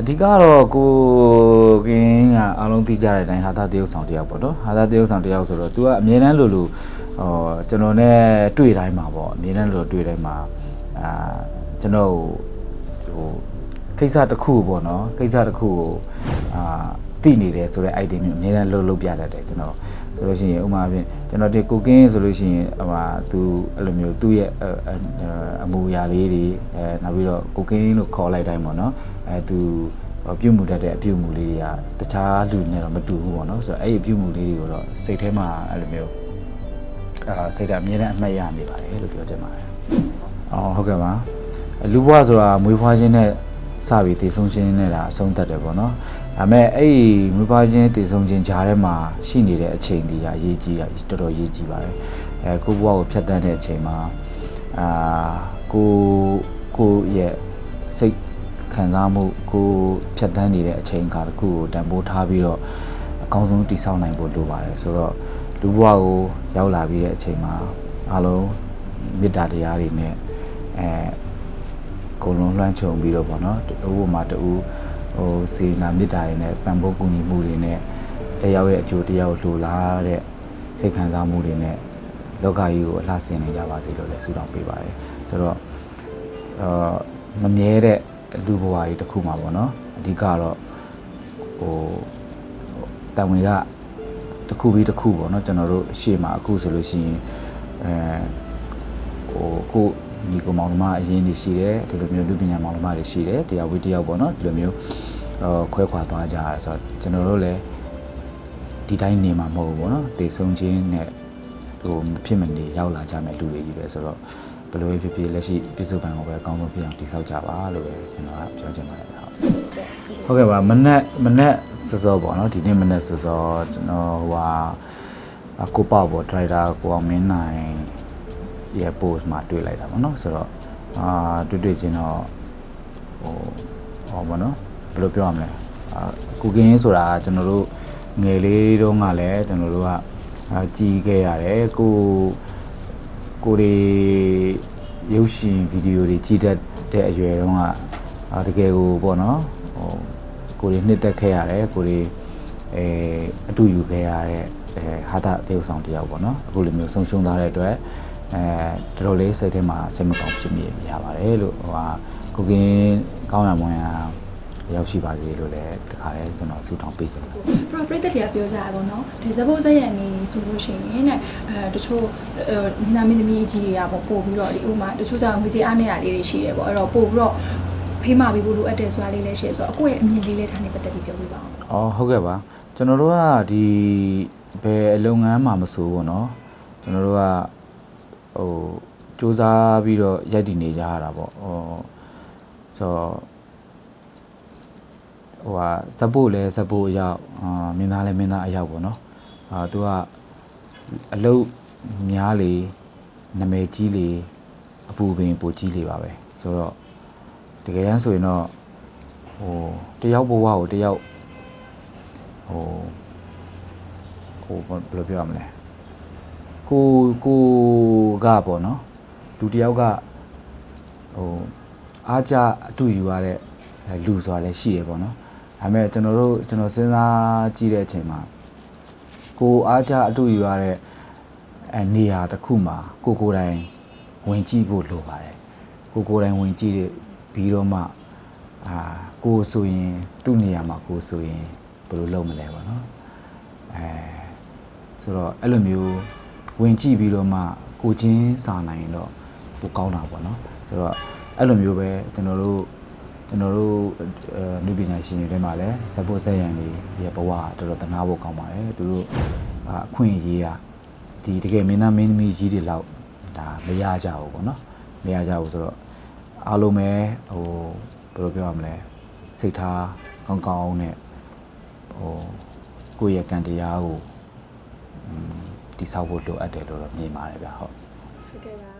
အဓိကတော့ကိုကင်းကအားလုံးသိကြတဲ့အတိုင်းဟာသာတရုပ်ဆောင်တယောက်ပေါ့နော်ဟာသာတရုပ်ဆောင်တယောက်ဆိုတော့ तू ကအမြဲတမ်းလိုလိုဟောကျွန်တော်နဲ့တွေ့တိုင်းမှာပေါ့အမြဲတမ်းလိုလိုတွေ့တိုင်းမှာအာကျွန်တော်ဟိုကိစ္စတစ်ခုပေါ့နော်ကိစ္စတစ်ခုကိုအာ သိနေတယ်ဆိုတဲ့ item မျိုးအမြဲတမ်းလုပ်လုပ်ပြတတ်တယ်ကျွန်တော်ဆိုလို့ရှိရင်ဥပမာဖြင့်ကျွန်တော်ဒီကိုကင်းဆိုလို့ရှိရင်ဟိုဟာသူအဲ့လိုမျိုးသူ့ရဲ့အမူအရာလေးတွေအဲနောက်ပြီးတော့ကိုကင်းလို့ခေါ်လိုက်တိုင်းပေါ့နော်အဲသူပြုတ်မှုတတ်တဲ့အပြုတ်မှုလေးတွေကတခြားလူတွေနဲ့တော့မတူဘူးပေါ့နော်ဆိုတော့အဲ့ဒီပြုတ်မှုလေးတွေကိုတော့စိတ်ထဲမှာအဲ့လိုမျိုးအာစိတ်ဓာတ်အမြဲတမ်းအမှတ်ရနေပါတယ်လို့ပြောချင်ပါတယ်။အော်ဟုတ်ကဲ့ပါ။လူဘွားဆိုတာမွေးဖွားခြင်းနဲ့စပြီးတည်ဆုံးခြင်းနဲ့ဒါအဆုံးသတ်တယ်ပေါ့နော်။ ဒါပေမဲ့အဲ့ဒီမွေးဖွားခြင်းတည်ဆုံးခြင်းကြားထဲမှာရှိနေတဲ့အချိန်တွေကအရေးကြီးတာတော်တော်ရေးကြီးပါတယ်။အဲကိုဘွားကိုဖြတ်တန်းတဲ့အချိန်မှာအာကိုကိုရဲ့စိတ်ခံစားမှုကိုဖြတ်တန်းနေတဲ့အချိန်အခါတစ်ခုကိုတန်ဖိုးထားပြီးတော့အကောင်းဆုံးတည်ဆောက်နိုင်ဖို့လိုပါတယ်ဆိုတော့လူဘဝကိုရောက်လာပြီးတဲ့အချိန်မှာအားလုံးမေတ္တာတရားတွေနဲ့အဲကိုယ်လုံးလွှမ်းခြုံပြီးတော့ပေါ့နော်တူဘမှာတူ ဟိုစေနာမေတ္တာတွေနဲ့ပံ့ပိုးကူညီမှုတွေနဲ့တယောက်ရဲ့အကျိုးတယောက်လိုလားတဲ့စိတ်ခံစားမှုတွေနဲ့လောကကြီးကိုအလှဆင်နေကြပါစေလို့လည်းဆုတောင်းပေးပါတယ်ဆိုတော့အာမမြဲတဲ့လူဘဝကြီးတစ်ခုမှာပေါ့နော်အဓိကတော့ဟိုတံဝင်ကတစ်ခုပြီးတစ်ခုပေါ့နော်ကျွန်တော်တို့ရှေ့မှာအခုဆိုလို့ရှိရင်အဲဟိုကို ညီကောင်မောင်နှမအရင်နေရှိတယ်ဒီလိုမျိုးလူပညာမောင်နှမတွေရှိတယ်တရားဝိတရားပေါ့နော်ဒီလိုမျိုးဟိုခွဲခွာသွားကြရတယ်ဆိုတော့ကျွန်တော်တို့လည်းဒီတိုင်းနေမှာမဟုတ်ဘူးပေါ့နော်တေဆုံးခြင်းနဲ့ဟိုမဖြစ်မနေရောက်လာကြမယ်လူတွေကြီးပဲဆိုတော့ဘယ်လိုဖြစ်ဖြစ်လက်ရှိပြည်စုံပံကိုပဲအကောင်းဆုံးဖြစ်အောင်တည်ဆောက်ကြပါလို့ပဲကျွန်တော်ကပြောချင်ပါတယ်ဟုတ်ဟုတ်ကဲ့ပါမနက်မနက်စောစောပေါ့နော်ဒီနေ့မနက်စောစောကျွန်တော်ဟိုဟာအကိုပေါ့ပေါ့ဒရိုက်တာကိုအောင်မင်းနိုင် ရဲ့ post မှာတွေ့လိုက်တာပေါ့နော်ဆိုတော့အာတွေ့တွေ့ချင်းတော့ဟိုဟောပေါ့နော်ဘယ်လိုပြောရမလဲအာကုကင်းဆိုတာကျွန်တော်တို့ငယ်လေးတုန်းကလည်းကျွန်တော်တို့ကအာကြည်ခဲ့ရတယ်ကိုကိုတွေရုပ်ရှင်ဗီဒီယိုတွေကြည့်တတ်တဲ့အရွယ်တုန်းကအာတကယ်ကိုပေါ့နော်ဟိုကိုတွေနှစ်သက်ခဲ့ရတယ်ကိုတွေအဲအတူယူခဲ့ရတဲ့အဲဟာတာတေုပ်ဆောင်တယောက်ပေါ့နော်အခုလိုမျိုးဆုံးရှုံးသွားတဲ့အတွက် အဲတော်တော်လေးစိတ်ထဲမှာစိတ်မကောင်းဖြစ်မိရပါတယ်လို့ဟိုဟာကိုကင်းကောင်းရမွန်ရရောက်ရှိပါစေလို့လည်းတခါလဲကျွန်တော်ဆုတောင်းပေးချင်တယ်။ပြီးတော့ပြည်သက်တွေကပြောကြတာပေါ့နော်။ဒီဇဘိုးဇက်ရံနေဆိုလို့ရှိရင်တဲ့အဲတချို့မိသားမင်းသမီးအကြီးတွေကပေါ့ပို့ပြီးတော့ဒီဥမာတချို့ကြောင့်ငွေကြေးအားနည်းတာလေးတွေရှိတယ်ပေါ့။အဲ့တော့ပို့ပြီးတော့ဖေးမပေးဖို့လိုအပ်တယ်ဆိုတာလေးလည်းရှိတယ်ဆိုတော့အကိုရဲ့အမြင်လေးလည်းဒါနဲ့ပတ်သက်ပြီးပြောပြပါဦး။အော်ဟုတ်ကဲ့ပါ။ကျွန်တော်တို့ကဒီဘယ်အလုပ်ငန်းမှမဆိုးဘူးနော်။ကျွန်တော်တို့က ဟိုစူးစမ်းပြီးတော့ရိုက်တည်နေကြရတာပေါ့။ဟောဆိုတော့ဟိုဟာဇက်ဖို့လဲဇက်ဖို့အရောက်အာမင်းသားလဲမင်းသားအရောက်ပေါ့နော်။အာသူကအလုတ်များလေနမဲကြီးလေအပူပင်ပူကြီးလေပါပဲ။ဆိုတော့တကယ်တမ်းဆိုရင်တော့ဟိုတယောက်ဘဝကိုတယောက်ဟိုဟိုဘယ်လိုပြောရမလဲ ကိုကိုကပေါ့နော်လူတစ်ယောက်ကဟိုအားကြအတူယူရတဲ့အဲလူဆိုတာလည်းရှိရပေါ့နော်ဒါပေမဲ့ကျွန်တော်တို့ကျွန်တော်စဉ်းစားကြည့်တဲ့အချိန်မှာကိုအားကြအတူယူရတဲ့အဲနေရာတစ်ခုမှာကိုကိုယ်တိုင်ဝင်ကြည့်ဖို့လိုပါတယ်ကိုကိုယ်တိုင်ဝင်ကြည့်ပြီးတော့မှအာကိုဆိုရင်သူ့နေရာမှာကိုဆိုရင်ဘယ်လိုလုပ်မလဲပေါ့နော်အဲဆိုတော့အဲ့လိုမျိုး ဝင်ကြည့်ပြီးတော့မှကိုချင်းစာနိုင်တော့ပိုကောင်းတာပေါ့နော်ဆိုတော့အဲ့လိုမျိုးပဲကျွန်တော်တို့ကျွန်တော်တို့အနုပညာရှင်တွေထဲမှာလည်း support ဆက်ရန်တွေရဲ့ဘဝတော်တော်တနာဖို့ကောင်းပါတယ်သူတို့အခွင့်အရေးอ่ะဒီတကယ်မင်းသားမင်းသမီးကြီးတွေလောက်ဒါမရကြဘူးပေါ့နော်မရကြဘူးဆိုတော့အားလုံးပဲဟိုဘယ်လိုပြောရမလဲစိတ်ထားကောင်းကောင်းနဲ့ဟိုကိုယ့်ရဲ့ကံတရားကို တိဆောက်ဖို့လိုအပ်တယ်လို့တော့မြင်ပါတယ်ဗျဟုတ်ဟုတ်ကဲ့ပါ